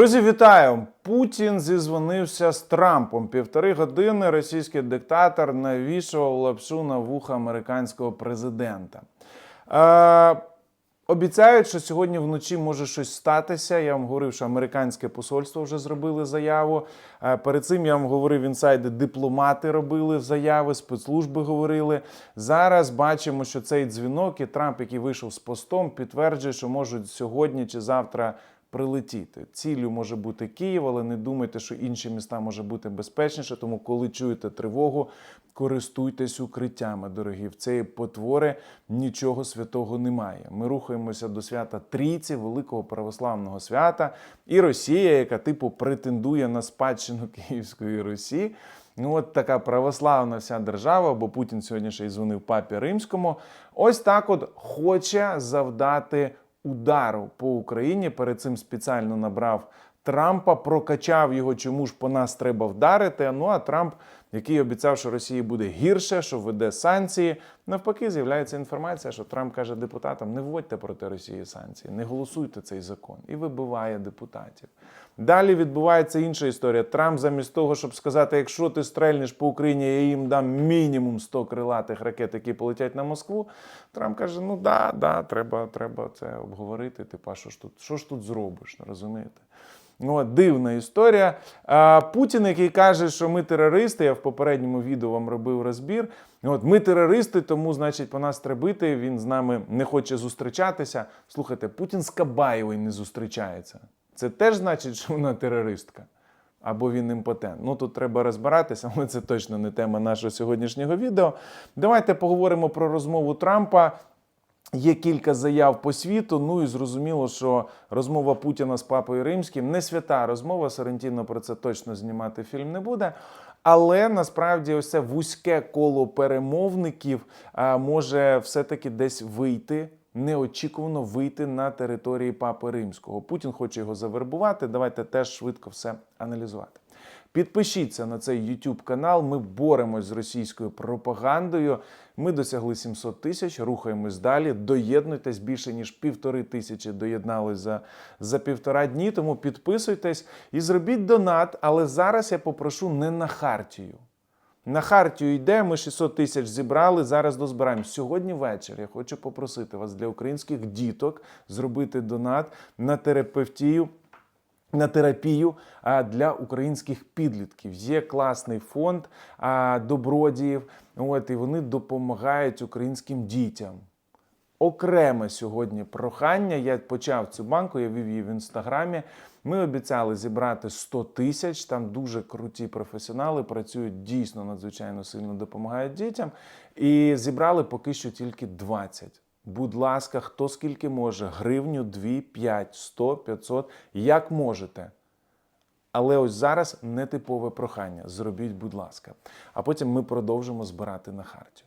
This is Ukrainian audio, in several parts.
Друзі, вітаю! Путін зізвонився з Трампом. Півтори години російський диктатор навішував лапшу на вуха американського президента. Е, обіцяють, що сьогодні вночі може щось статися. Я вам говорив, що американське посольство вже зробили заяву. Е, перед цим я вам говорив інсайди, дипломати робили заяви, спецслужби говорили. Зараз бачимо, що цей дзвінок і Трамп, який вийшов з постом, підтверджує, що можуть сьогодні чи завтра прилетіти. Ціллю може бути Київ, але не думайте, що інші міста може бути безпечніше. Тому, коли чуєте тривогу, користуйтесь укриттями, дорогі. В цієї потвори нічого святого немає. Ми рухаємося до свята Трійці, великого православного свята, і Росія, яка типу претендує на спадщину Київської Русі. Ну, от така православна вся держава, бо Путін сьогодні ще й дзвонив папі римському. Ось так от хоче завдати удару по Україні. Перед цим спеціально набрав Трампа, прокачав його, чому ж по нас треба вдарити. Ну а Трамп, який обіцяв, що Росії буде гірше, що введе санкції. Навпаки, з'являється інформація, що Трамп каже депутатам: не вводьте проти Росії санкції, не голосуйте цей закон і вибиває депутатів. Далі відбувається інша історія. Трамп, замість того, щоб сказати, якщо ти стрельнеш по Україні, я їм дам мінімум 100 крилатих ракет, які полетять на Москву. Трамп каже: ну да, да, треба, треба це обговорити. Типа, що ж тут, що ж тут зробиш, розумієте? Ну, дивна історія. А, Путін, який каже, що ми терористи, я в попередньому відео вам робив розбір. От ми терористи, тому, значить, по нас треба бити. Він з нами не хоче зустрічатися. Слухайте, Путін з Кабаєвою не зустрічається. Це теж значить, що вона терористка. Або він імпотент. Ну тут треба розбиратися, але це точно не тема нашого сьогоднішнього відео. Давайте поговоримо про розмову Трампа. Є кілька заяв по світу. Ну і зрозуміло, що розмова Путіна з папою римським не свята розмова. Соррентіно про це точно знімати фільм не буде. Але насправді ось це вузьке коло перемовників може все-таки десь вийти. Неочікувано вийти на території Папи Римського. Путін хоче його завербувати. Давайте теж швидко все аналізувати. Підпишіться на цей YouTube канал. Ми боремось з російською пропагандою. Ми досягли 700 тисяч, рухаємось далі. Доєднуйтесь більше ніж півтори тисячі доєднались за, за півтора дні. Тому підписуйтесь і зробіть донат. Але зараз я попрошу не на хартію. На хартію йде, ми 600 тисяч зібрали. Зараз дозбираємо. Сьогодні вечір я хочу попросити вас для українських діток зробити донат на терапевтію. На терапію для українських підлітків є класний фонд добродіїв. От і вони допомагають українським дітям. Окреме сьогодні прохання. Я почав цю банку, я вів її в інстаграмі. Ми обіцяли зібрати 100 тисяч. Там дуже круті професіонали працюють дійсно надзвичайно сильно допомагають дітям. І зібрали поки що тільки 20. Будь ласка, хто скільки може, гривню, 2, 5, 100, 500, як можете. Але ось зараз нетипове прохання. Зробіть, будь ласка. А потім ми продовжимо збирати на хартію.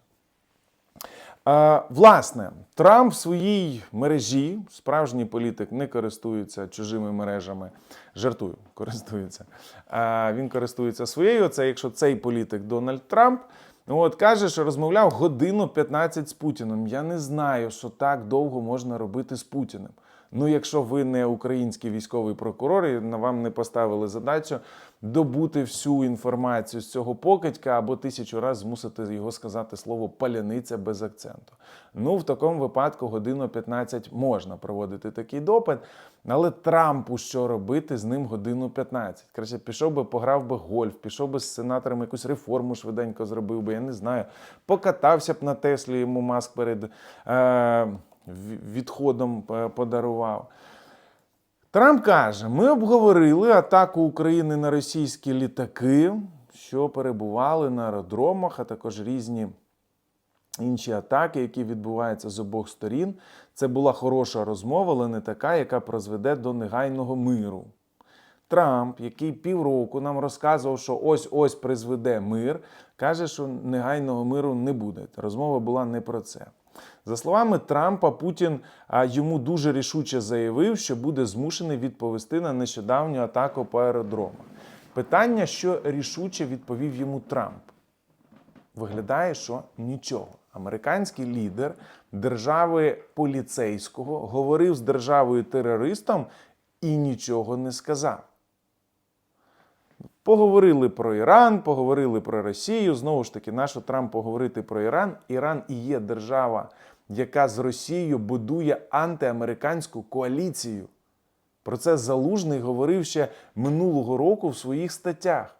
Е, власне, Трамп в своїй мережі, справжній політик, не користується чужими мережами. Жартую, користується. Е, він користується своєю. Це якщо цей політик Дональд Трамп. Ну, от каже, що розмовляв годину 15 з Путіним. Я не знаю, що так довго можна робити з Путіним. Ну, якщо ви не український військовий прокурор, і на вам не поставили задачу добути всю інформацію з цього покидька або тисячу разів змусити його сказати слово паляниця без акценту. Ну, в такому випадку годину 15 можна проводити такий допит. Але Трампу що робити з ним годину 15? Краще пішов би, пограв би гольф, пішов би з сенатором якусь реформу швиденько зробив би, я не знаю. Покатався б на Теслі йому маск перед. Е- відходом е, подарував. Трамп каже: ми обговорили атаку України на російські літаки, що перебували на аеродромах, а також різні інші атаки, які відбуваються з обох сторін. Це була хороша розмова, але не така, яка призведе до негайного миру. Трамп, який півроку нам розказував, що ось ось призведе мир, каже, що негайного миру не буде. Розмова була не про це. За словами Трампа, Путін йому дуже рішуче заявив, що буде змушений відповісти на нещодавню атаку по аеродромах. Питання, що рішуче відповів йому Трамп, виглядає, що нічого. Американський лідер держави поліцейського говорив з державою терористом і нічого не сказав. Поговорили про Іран, поговорили про Росію. Знову ж таки, нащо Трамп поговорити про Іран? Іран і є держава, яка з Росією будує антиамериканську коаліцію. Про це Залужний говорив ще минулого року в своїх статтях.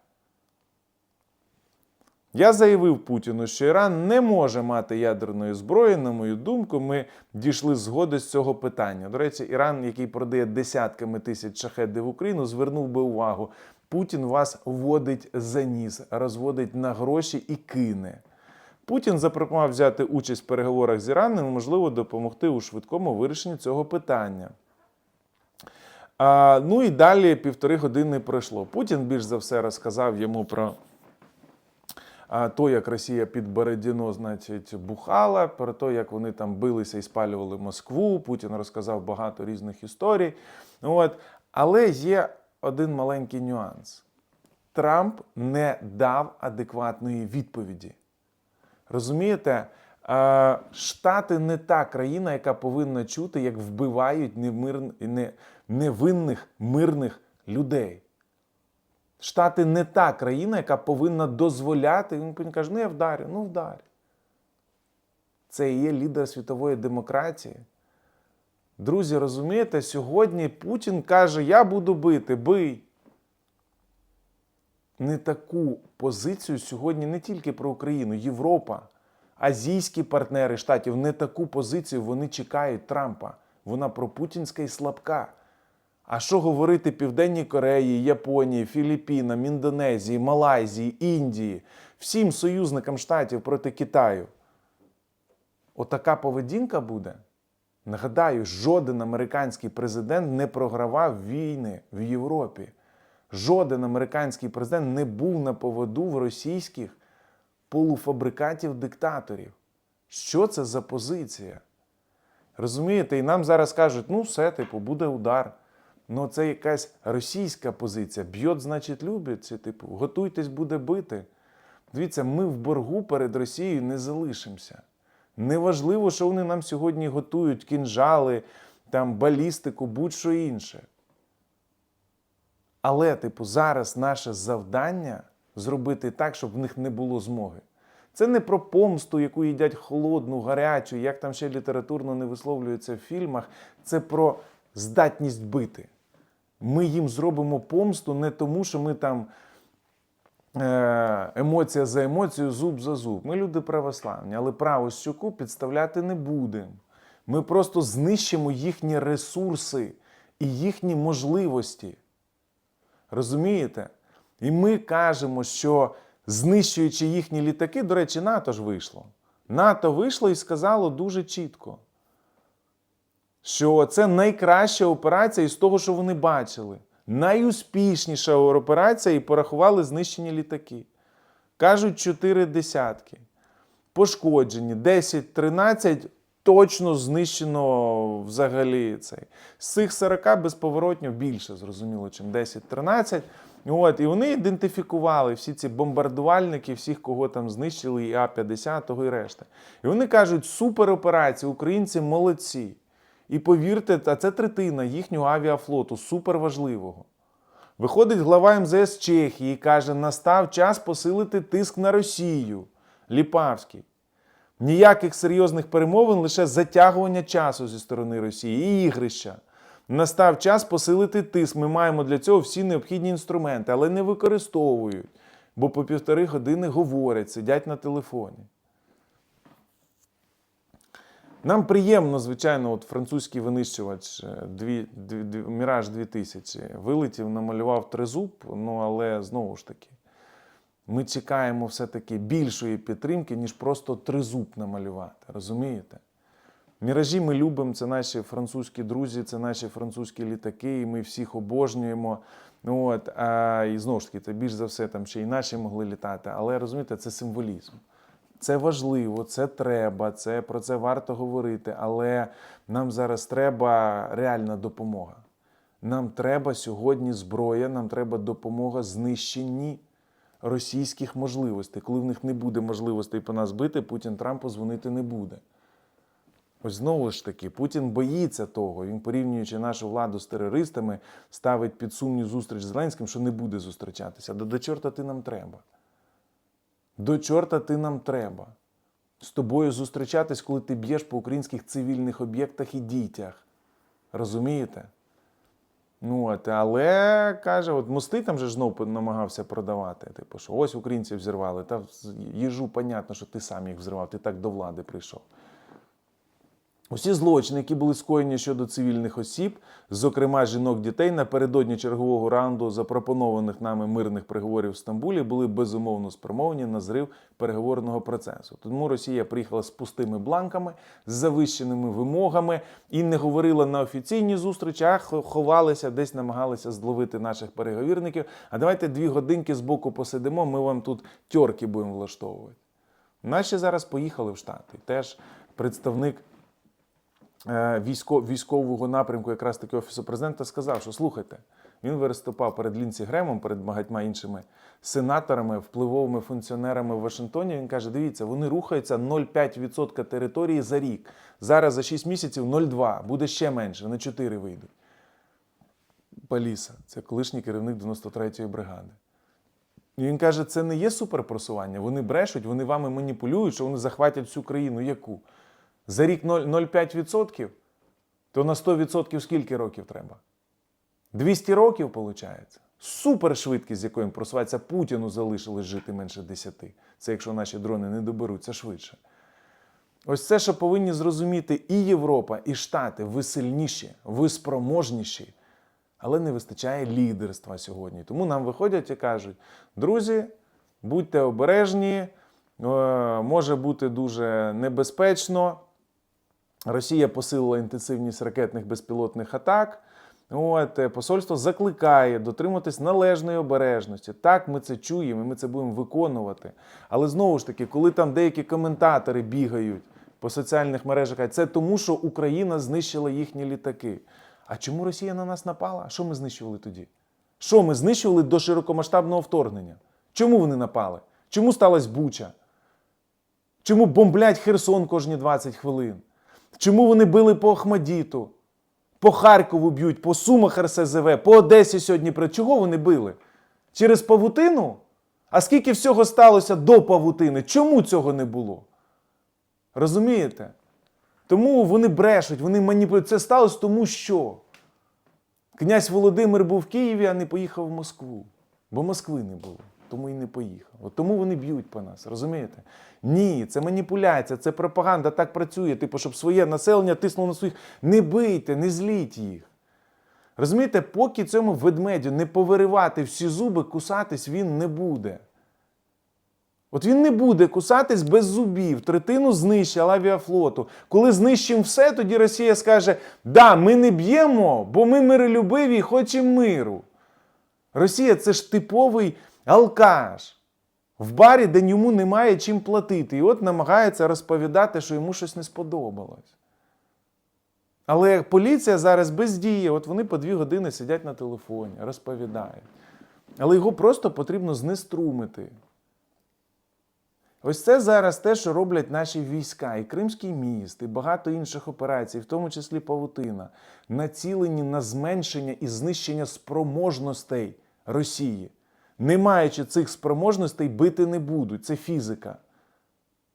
Я заявив Путіну, що Іран не може мати ядерної зброї. На мою думку, ми дійшли згоди з цього питання. До речі, Іран, який продає десятками тисяч шахедів в Україну, звернув би увагу. Путін вас вводить за ніс, розводить на гроші і кине. Путін запропонував взяти участь в переговорах з Іраном, і, можливо, допомогти у швидкому вирішенні цього питання. А, ну і далі півтори години пройшло. Путін більш за все розказав йому про а, то, як Росія під Бородіно, значить, бухала, про те, як вони там билися і спалювали Москву. Путін розказав багато різних історій. От. Але є один маленький нюанс: Трамп не дав адекватної відповіді. Розумієте? Е, Штати не та країна, яка повинна чути, як вбивають невинних мирних людей. Штати не та країна, яка повинна дозволяти. Він каже, ну я вдарю, ну вдарю. Це і є лідер світової демократії. Друзі, розумієте, сьогодні Путін каже: Я буду бити, бий. Не таку позицію сьогодні не тільки про Україну, Європа, азійські партнери штатів, не таку позицію вони чекають Трампа. Вона пропутінська і слабка. А що говорити Південній Кореї, Японії, Філіппінам, Індонезії, Малайзії, Індії, всім союзникам штатів проти Китаю? Отака поведінка буде. Нагадаю, жоден американський президент не програвав війни в Європі. Жоден американський президент не був на поводу в російських полуфабрикатів диктаторів. Що це за позиція? Розумієте, і нам зараз кажуть, ну все, типу, буде удар. Ну, це якась російська позиція. Б'єт, значить, любить. Це, типу, готуйтесь, буде бити. Дивіться, ми в боргу перед Росією не залишимося. Неважливо, що вони нам сьогодні готують кінжали, там, балістику, будь-що інше. Але, типу, зараз наше завдання зробити так, щоб в них не було змоги. Це не про помсту, яку їдять холодну, гарячу, як там ще літературно не висловлюється в фільмах. Це про здатність бити. Ми їм зробимо помсту не тому, що ми там емоція за емоцію, зуб за зуб. Ми люди православні, але право щоку підставляти не будемо. Ми просто знищимо їхні ресурси і їхні можливості. Розумієте? І ми кажемо, що знищуючи їхні літаки, до речі, НАТО ж вийшло. НАТО вийшло і сказало дуже чітко, що це найкраща операція із того, що вони бачили. Найуспішніша операція і порахували знищені літаки. Кажуть, чотири десятки. Пошкоджені 10-13 точно знищено взагалі цей. З цих 40 безповоротньо більше, зрозуміло, чим 10-13. От, і вони ідентифікували всі ці бомбардувальники, всіх, кого там знищили, і А-50 і решта. І вони кажуть, супероперація, українці молодці. І повірте, а це третина їхнього авіафлоту, суперважливого. Виходить глава МЗС Чехії і каже, настав час посилити тиск на Росію. Ліпавський. Ніяких серйозних перемовин, лише затягування часу зі сторони Росії і ігрища. Настав час посилити тиск. Ми маємо для цього всі необхідні інструменти, але не використовують, бо по півтори години говорять, сидять на телефоні. Нам приємно, звичайно, от французький винищувач е, Міраж 2000 вилетів, намалював тризуб, ну але знову ж таки, ми чекаємо все-таки більшої підтримки, ніж просто тризуб намалювати. Розумієте? Міражі ми любимо, це наші французькі друзі, це наші французькі літаки, і ми всіх обожнюємо. Ну, от, а, І знову ж таки, це більш за все там ще й наші могли літати. Але розумієте, це символізм. Це важливо, це треба, це про це варто говорити. Але нам зараз треба реальна допомога. Нам треба сьогодні зброя, нам треба допомога знищенні російських можливостей. Коли в них не буде можливостей по нас бити, Путін Трампу дзвонити не буде. Ось знову ж таки, Путін боїться того. Він, порівнюючи нашу владу з терористами, ставить під сумнів зустріч з Зеленським, що не буде зустрічатися. Да до чорта ти нам треба. До чорта ти нам треба. З тобою зустрічатись, коли ти б'єш по українських цивільних об'єктах і дітях. Розумієте? Ну, от, але каже, от мости там же знов намагався продавати. Типу, що ось українці взірвали. Та їжу, понятно, що ти сам їх взривав, ти так до влади прийшов. Усі злочини, які були скоєні щодо цивільних осіб, зокрема жінок дітей, напередодні чергового раунду запропонованих нами мирних переговорів в Стамбулі, були безумовно спрямовані на зрив переговорного процесу. Тому Росія приїхала з пустими бланками, з завищеними вимогами і не говорила на офіційні зустрічі, а ховалися, десь намагалися зловити наших переговірників. А давайте дві годинки з боку посидимо, ми вам тут тьорки будемо влаштовувати. Наші зараз поїхали в Штати. Теж представник військового напрямку, якраз таки офісу президента, сказав, що слухайте, він виступав перед Лінсі Гремом, перед багатьма іншими сенаторами, впливовими функціонерами в Вашингтоні. Він каже: дивіться, вони рухаються 0,5% території за рік. Зараз за 6 місяців 0,2, буде ще менше, на 4 вийдуть. Паліса, це колишній керівник 93-ї бригади. І він каже, це не є суперпросування. Вони брешуть, вони вами маніпулюють, що вони захватять всю країну. Яку? За рік 0,5%? То на 100% скільки років треба? 200 років, виходить? Супершвидкість, з якою просувається Путіну залишилось жити менше 10. Це якщо наші дрони не доберуться швидше. Ось це, що повинні зрозуміти і Європа, і Штати. Ви сильніші, ви спроможніші, але не вистачає лідерства сьогодні. Тому нам виходять і кажуть: друзі, будьте обережні, е, може бути дуже небезпечно. Росія посилила інтенсивність ракетних безпілотних атак. От, е, посольство закликає дотримуватись належної обережності. Так, ми це чуємо, і ми це будемо виконувати. Але знову ж таки, коли там деякі коментатори бігають по соціальних мережах, це тому, що Україна знищила їхні літаки. А чому Росія на нас напала? Що ми знищували тоді? Що ми знищували до широкомасштабного вторгнення? Чому вони напали? Чому сталася Буча? Чому бомблять Херсон кожні 20 хвилин? Чому вони били по Ахмадіту? По Харкову б'ють, по Сумах РСЗВ, по Одесі сьогодні. Чого вони били? Через павутину? А скільки всього сталося до павутини? Чому цього не було? Розумієте? Тому вони брешуть, вони маніпулюють. Це сталося тому, що князь Володимир був в Києві, а не поїхав в Москву. Бо Москви не було, тому і не поїхав. Тому вони б'ють по нас, розумієте? Ні, це маніпуляція, це пропаганда так працює, типу, щоб своє населення тиснуло на своїх. Не бийте, не зліть їх. Розумієте, поки цьому ведмедю не повиривати всі зуби, кусатись він не буде. От він не буде кусатись без зубів. Третину знищив авіафлоту. Коли знищимо все, тоді Росія скаже: да, ми не б'ємо, бо ми миролюбиві і хочемо миру. Росія це ж типовий алкаш в барі, де йому немає чим платити. І от намагається розповідати, що йому щось не сподобалось. Але поліція зараз бездіє, от вони по дві години сидять на телефоні, розповідають. Але його просто потрібно знеструмити. Ось це зараз те, що роблять наші війська, і Кримський міст, і багато інших операцій, в тому числі Павутина, націлені на зменшення і знищення спроможностей Росії. Не маючи цих спроможностей, бити не будуть. Це фізика.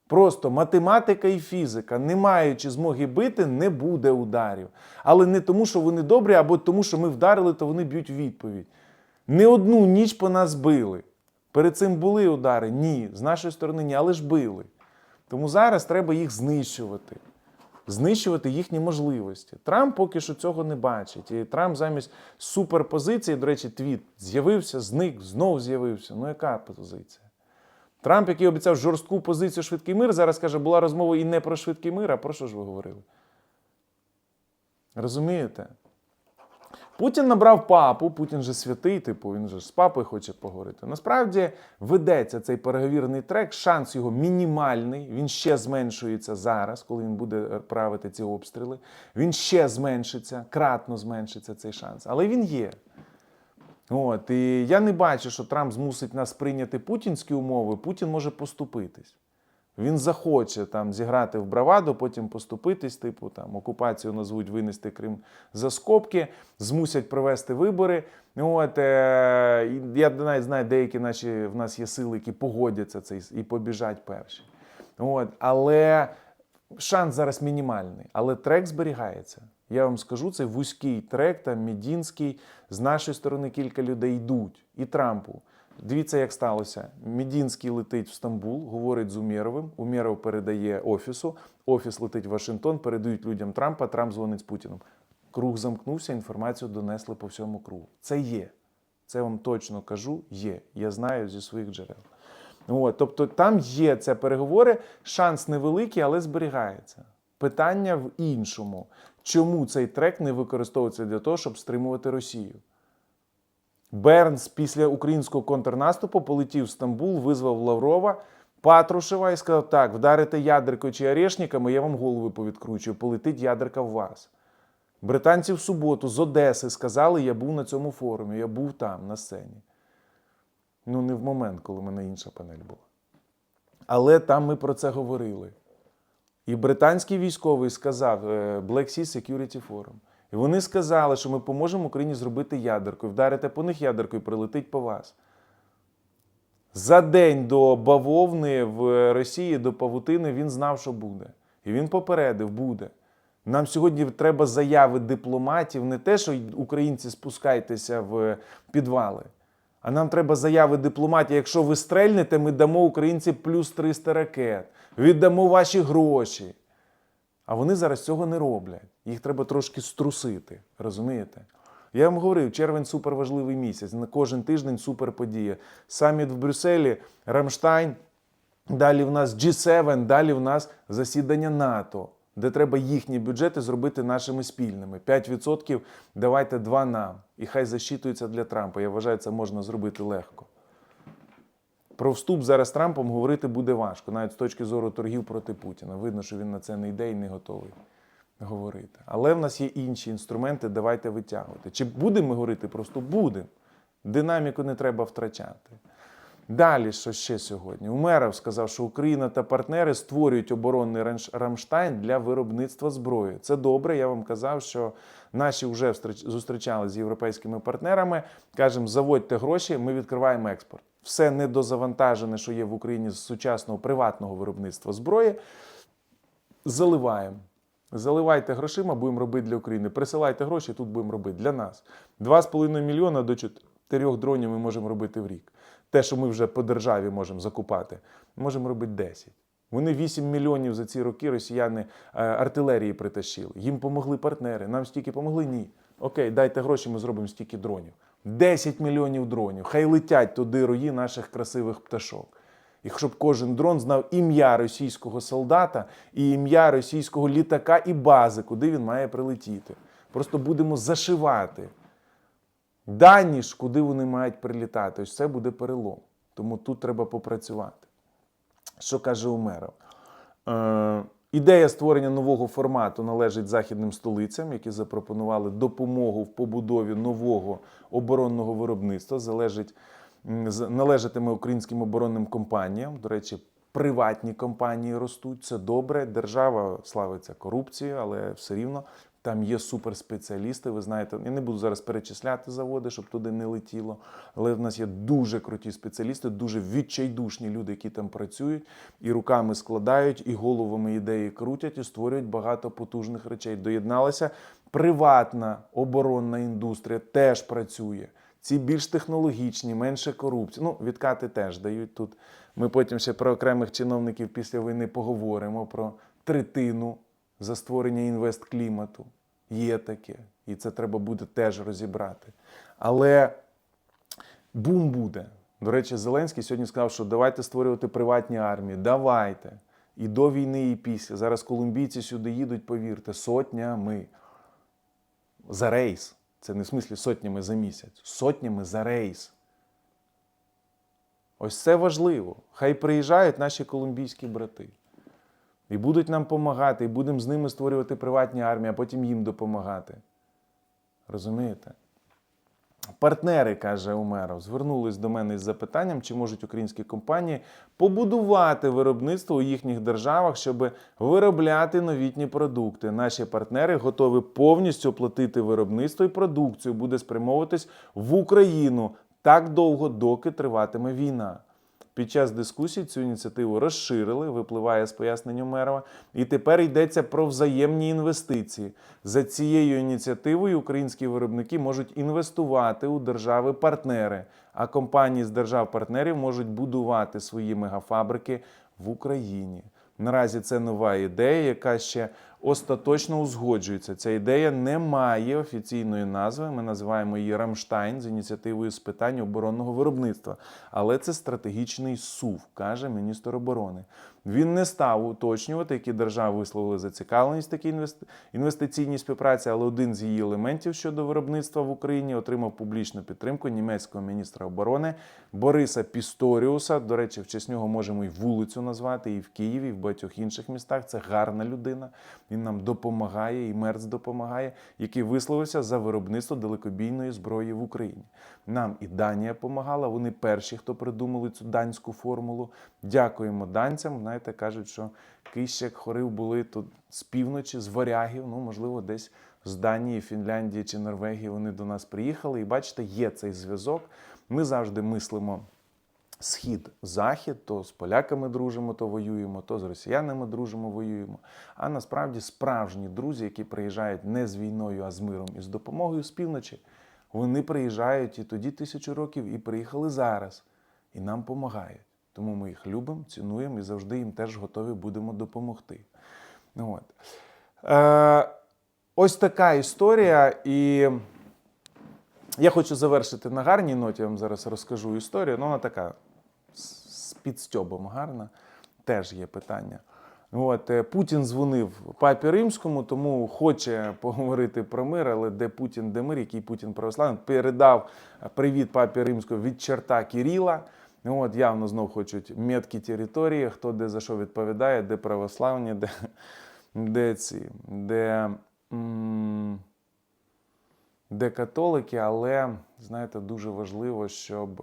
Просто математика і фізика, не маючи змоги бити, не буде ударів. Але не тому, що вони добрі, або тому, що ми вдарили, то вони б'ють відповідь. Не одну ніч по нас били. Перед цим були удари? Ні. З нашої сторони ні, але ж били. Тому зараз треба їх знищувати. Знищувати їхні можливості. Трамп поки що цього не бачить. І Трамп замість суперпозиції, до речі, твіт з'явився, зник, знов з'явився. Ну яка позиція? Трамп, який обіцяв жорстку позицію швидкий мир, зараз каже, була розмова і не про швидкий мир, а про що ж ви говорили? Розумієте? Путін набрав папу, Путін же святий, типу, він же з папою хоче поговорити. Насправді ведеться цей переговірний трек, шанс його мінімальний. Він ще зменшується зараз, коли він буде правити ці обстріли. Він ще зменшиться, кратно зменшиться цей шанс. Але він є. От, і я не бачу, що Трамп змусить нас прийняти путінські умови. Путін може поступитись. Він захоче там зіграти в браваду, потім поступитись, типу там окупацію назвуть винести Крим за скобки, змусять провести вибори. От, е, я навіть знаю, деякі наші в нас є сили, які погодяться це і побіжать перші. От, але шанс зараз мінімальний. Але трек зберігається. Я вам скажу, це вузький трек, там Мідінський. З нашої сторони кілька людей йдуть. І Трампу. Дивіться, як сталося. Мідінський летить в Стамбул, говорить з Умєровим. Умєров передає офісу. Офіс летить в Вашингтон, передають людям Трампа. Трамп дзвонить з Путіним. Круг замкнувся, інформацію донесли по всьому кругу. Це є. Це вам точно кажу, є. Я знаю зі своїх джерел. От, тобто там є це переговори, шанс невеликий, але зберігається. Питання в іншому. Чому цей трек не використовується для того, щоб стримувати Росію? Бернс після українського контрнаступу полетів в Стамбул, визвав Лаврова, Патрушева і сказав: так, вдарите ядеркою чи орешниками, я вам голови повідкручую, полетить ядерка в вас. Британці в суботу з Одеси сказали, я був на цьому форумі, я був там, на сцені. Ну, не в момент, коли в мене інша панель була. Але там ми про це говорили. І британський військовий сказав е, Black Sea Security Forum. І вони сказали, що ми поможемо Україні зробити ядеркою. Вдарите по них ядеркою, прилетить по вас. За день до бавовни в Росії, до павутини, він знав, що буде. І він попередив, буде. Нам сьогодні треба заяви дипломатів, не те, що українці спускайтеся в підвали. А нам треба заяви дипломатів. Якщо ви стрельнете, ми дамо українці плюс 300 ракет, віддамо ваші гроші. А вони зараз цього не роблять. Їх треба трошки струсити. Розумієте? Я вам говорив, червень суперважливий місяць. На кожен тиждень суперподія. Саміт в Брюсселі, Рамштайн, далі в нас G7, далі в нас засідання НАТО, де треба їхні бюджети зробити нашими спільними. 5% давайте 2 нам. І хай засчитується для Трампа. Я вважаю, це можна зробити легко. Про вступ зараз Трампом говорити буде важко, навіть з точки зору торгів проти Путіна. Видно, що він на це не йде і не готовий говорити. Але в нас є інші інструменти, давайте витягувати. Чи будемо ми говорити про вступ? Будемо. Динаміку не треба втрачати. Далі, що ще сьогодні? Умеров сказав, що Україна та партнери створюють оборонний Рамштайн для виробництва зброї. Це добре. Я вам казав, що наші вже зустрічали з європейськими партнерами. Кажемо, заводьте гроші, ми відкриваємо експорт. Все недозавантажене, що є в Україні з сучасного приватного виробництва зброї, заливаємо. Заливайте грошима, будемо робити для України. Присилайте гроші, тут будемо робити для нас. 2,5 мільйона до 4 дронів ми можемо робити в рік. Те, що ми вже по державі можемо закупати, можемо робити 10. Вони 8 мільйонів за ці роки росіяни е, артилерії притащили. Їм помогли партнери. Нам стільки помогли? Ні. Окей, дайте гроші, ми зробимо стільки дронів. 10 мільйонів дронів. Хай летять туди рої наших красивих пташок. І щоб кожен дрон знав ім'я російського солдата і ім'я російського літака і бази, куди він має прилетіти. Просто будемо зашивати дані ж, куди вони мають прилітати. Ось це буде перелом. Тому тут треба попрацювати. Що каже Умеров? Е, ідея створення нового формату належить західним столицям, які запропонували допомогу в побудові нового оборонного виробництва. Залежить, належатиме українським оборонним компаніям. До речі, приватні компанії ростуть. Це добре. Держава славиться корупцією, але все рівно там є суперспеціалісти. Ви знаєте, я не буду зараз перечисляти заводи, щоб туди не летіло. Але в нас є дуже круті спеціалісти, дуже відчайдушні люди, які там працюють, і руками складають, і головами ідеї крутять, і створюють багато потужних речей. Доєдналася приватна оборонна індустрія, теж працює. Ці більш технологічні, менше корупції. Ну, відкати теж дають тут. Ми потім ще про окремих чиновників після війни поговоримо про третину за створення інвестклімату. Є таке. І це треба буде теж розібрати. Але бум буде. До речі, Зеленський сьогодні сказав, що давайте створювати приватні армії. Давайте. І до війни, і після. Зараз колумбійці сюди їдуть, повірте, сотнями за рейс. Це не в смислі сотнями за місяць, сотнями за рейс. Ось це важливо. Хай приїжджають наші колумбійські брати. І будуть нам допомагати, і будемо з ними створювати приватні армії, а потім їм допомагати. Розумієте? Партнери, каже Умеров, звернулись до мене із запитанням, чи можуть українські компанії побудувати виробництво у їхніх державах, щоб виробляти новітні продукти. Наші партнери готові повністю оплатити виробництво і продукцію буде спрямовуватись в Україну так довго, доки триватиме війна. Під час дискусій цю ініціативу розширили, випливає з пояснень Умерова, і тепер йдеться про взаємні інвестиції. За цією ініціативою українські виробники можуть інвестувати у держави-партнери, а компанії з держав-партнерів можуть будувати свої мегафабрики в Україні. Наразі це нова ідея, яка ще остаточно узгоджується. Ця ідея не має офіційної назви. Ми називаємо її Рамштайн з ініціативою з питань оборонного виробництва. Але це стратегічний СУВ, каже міністр оборони. Він не став уточнювати, які держави висловили зацікавленість такій інвестиційній співпраці, але один з її елементів щодо виробництва в Україні отримав публічну підтримку німецького міністра оборони Бориса Пісторіуса. До речі, в честь нього можемо і вулицю назвати, і в Києві, і в багатьох інших містах. Це гарна людина. Він нам допомагає, і мерц допомагає, який висловився за виробництво далекобійної зброї в Україні. Нам і Данія допомагала. Вони перші, хто придумали цю данську формулу. Дякуємо данцям. Знаєте, кажуть, що кищак хорив були тут з півночі, з варягів. Ну, можливо, десь з Данії, Фінляндії чи Норвегії вони до нас приїхали. І бачите, є цей зв'язок. Ми завжди мислимо. Схід, захід, то з поляками дружимо, то воюємо, то з росіянами дружимо, воюємо. А насправді справжні друзі, які приїжджають не з війною, а з миром і з допомогою з півночі, вони приїжджають і тоді тисячу років, і приїхали зараз, і нам допомагають. Тому ми їх любимо, цінуємо і завжди їм теж готові будемо допомогти. От. Е, ось така історія. І я хочу завершити на гарній ноті. Я вам зараз розкажу історію. Ну, вона така з підстьобом гарна. Теж є питання. От, е, Путін дзвонив папі римському, тому хоче поговорити про мир, але де Путін, де мир, який Путін православний, передав привіт папі римському від черта Кіріла. От, явно знов хочуть меткі території, хто де за що відповідає, де православні, де, де ці, де. де католики, але знаєте, дуже важливо, щоб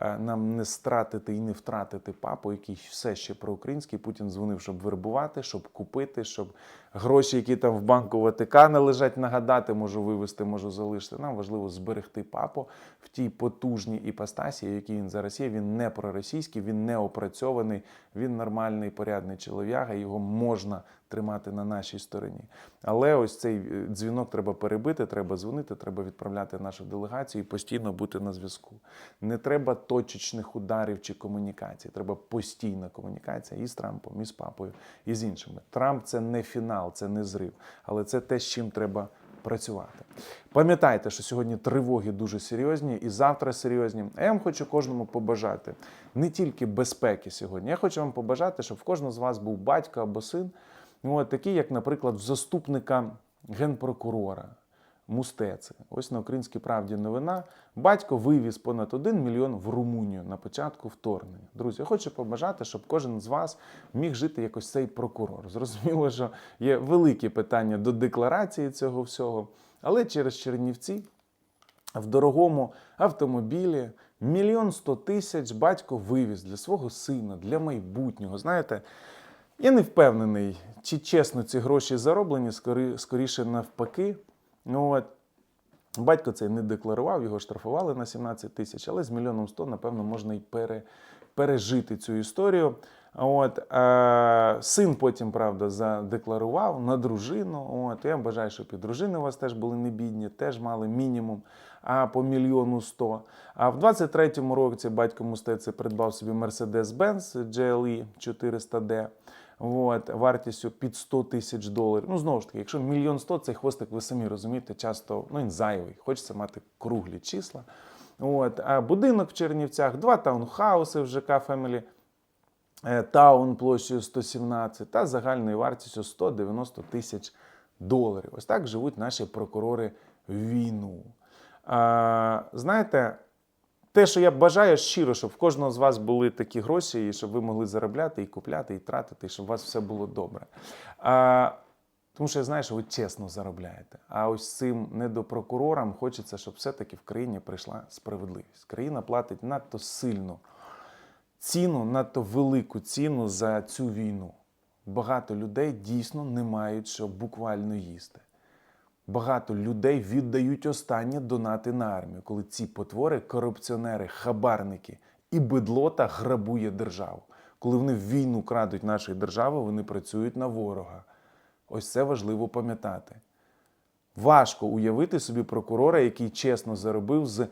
нам не стратити і не втратити папу, який все ще проукраїнський. Путін дзвонив, щоб вербувати, щоб купити, щоб гроші, які там в банку Ватикана лежать, нагадати, можу вивести, можу залишити. Нам важливо зберегти папу в тій потужній іпостасі, в якій він зараз є. Він не проросійський, він не опрацьований, він нормальний, порядний чолов'яга, його можна тримати на нашій стороні. Але ось цей е, дзвінок треба перебити, треба дзвонити, треба відправляти нашу делегацію і постійно бути на зв'язку. Не треба точечних ударів чи комунікацій. Треба постійна комунікація і з Трампом, і з папою, і з іншими. Трамп це не фінал, це не зрив, але це те, з чим треба. Працювати. Пам'ятайте, що сьогодні тривоги дуже серйозні і завтра серйозні. А я вам хочу кожному побажати не тільки безпеки сьогодні. Я хочу вам побажати, щоб в кожного з вас був батько або син, от такий, як, наприклад, заступника генпрокурора Мустеци. Ось на українській правді новина. Батько вивіз понад 1 мільйон в Румунію на початку вторгнення. Друзі, я хочу побажати, щоб кожен з вас міг жити якось цей прокурор. Зрозуміло, що є великі питання до декларації цього всього, але через Чернівці в дорогому автомобілі мільйон сто тисяч батько вивіз для свого сина, для майбутнього. Знаєте, я не впевнений, чи чесно ці гроші зароблені, скоріше навпаки. Ну, от, батько цей не декларував, його штрафували на 17 тисяч, але з мільйоном сто, напевно, можна і пере, пережити цю історію. От, е, син потім, правда, задекларував на дружину. От, я бажаю, щоб і дружини у вас теж були не бідні, теж мали мінімум а по мільйону сто. А в 23-му році батько Мустеці придбав собі Mercedes-Benz GLE 400D. От, вартістю під 100 тисяч доларів. Ну, знову ж таки, якщо мільйон сто, цей хвостик, ви самі розумієте, часто ну, він зайвий. Хочеться мати круглі числа. От, а будинок в Чернівцях, два таунхауси в ЖК е, Таун площею 117 та загальною вартістю 190 тисяч доларів. Ось так живуть наші прокурори війну. А, знаєте, те, що я бажаю щиро, щоб в кожного з вас були такі гроші, і щоб ви могли заробляти і купляти, і тратити, і щоб у вас все було добре. А, Тому що я знаю, що ви чесно заробляєте. А ось цим недопрокурорам хочеться, щоб все-таки в країні прийшла справедливість. Країна платить надто сильну ціну, надто велику ціну за цю війну. Багато людей дійсно не мають що буквально їсти. Багато людей віддають останні донати на армію, коли ці потвори, корупціонери, хабарники і бедлота грабує державу. Коли вони в війну крадуть нашої держави, вони працюють на ворога. Ось це важливо пам'ятати. Важко уявити собі прокурора, який чесно заробив з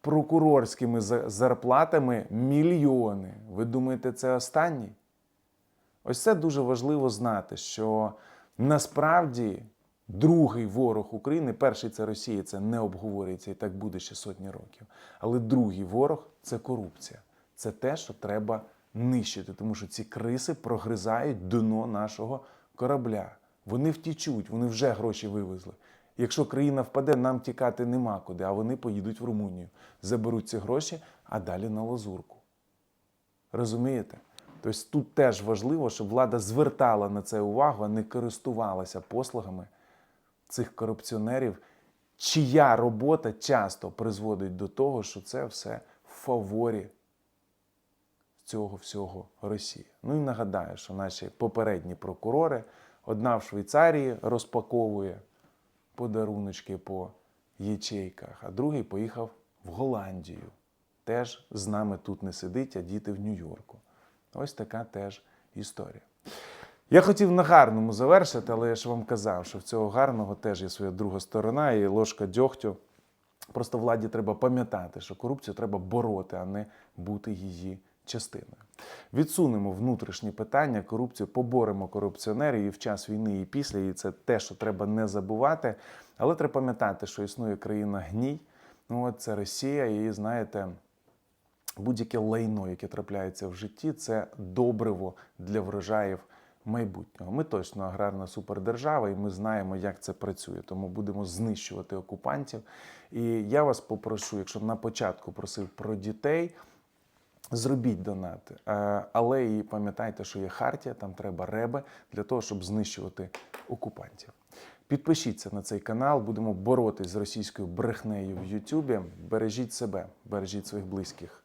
прокурорськими зарплатами мільйони. Ви думаєте, це останній? Ось це дуже важливо знати, що насправді другий ворог України, перший це Росія, це не обговорюється і так буде ще сотні років. Але другий ворог це корупція. Це те, що треба нищити, тому що ці криси прогризають дно нашого корабля. Вони втічуть, вони вже гроші вивезли. Якщо країна впаде, нам тікати нема куди, а вони поїдуть в Румунію, заберуть ці гроші, а далі на лазурку. Розумієте? Тобто тут теж важливо, щоб влада звертала на це увагу, а не користувалася послугами цих корупціонерів, чия робота часто призводить до того, що це все в фаворі цього всього Росії. Ну і нагадаю, що наші попередні прокурори, одна в Швейцарії розпаковує подаруночки по ячейках, а другий поїхав в Голландію. Теж з нами тут не сидить, а діти в Нью-Йорку. Ось така теж історія. Я хотів на гарному завершити, але я ж вам казав, що в цього гарного теж є своя друга сторона і ложка дьогтю. Просто владі треба пам'ятати, що корупцію треба бороти, а не бути її частиною. Відсунемо внутрішні питання, корупцію, поборемо корупціонерів і в час війни, і після. І це те, що треба не забувати. Але треба пам'ятати, що існує країна гній. Ну, от це Росія, і знаєте, будь-яке лайно, яке трапляється в житті, це добриво для врожаїв майбутнього. Ми точно аграрна супердержава, і ми знаємо, як це працює. Тому будемо знищувати окупантів. І я вас попрошу, якщо на початку просив про дітей. Зробіть донати, Е, але і пам'ятайте, що є хартія, там треба реби для того, щоб знищувати окупантів. Підпишіться на цей канал, будемо боротись з російською брехнею в Ютубі. Бережіть себе, бережіть своїх близьких.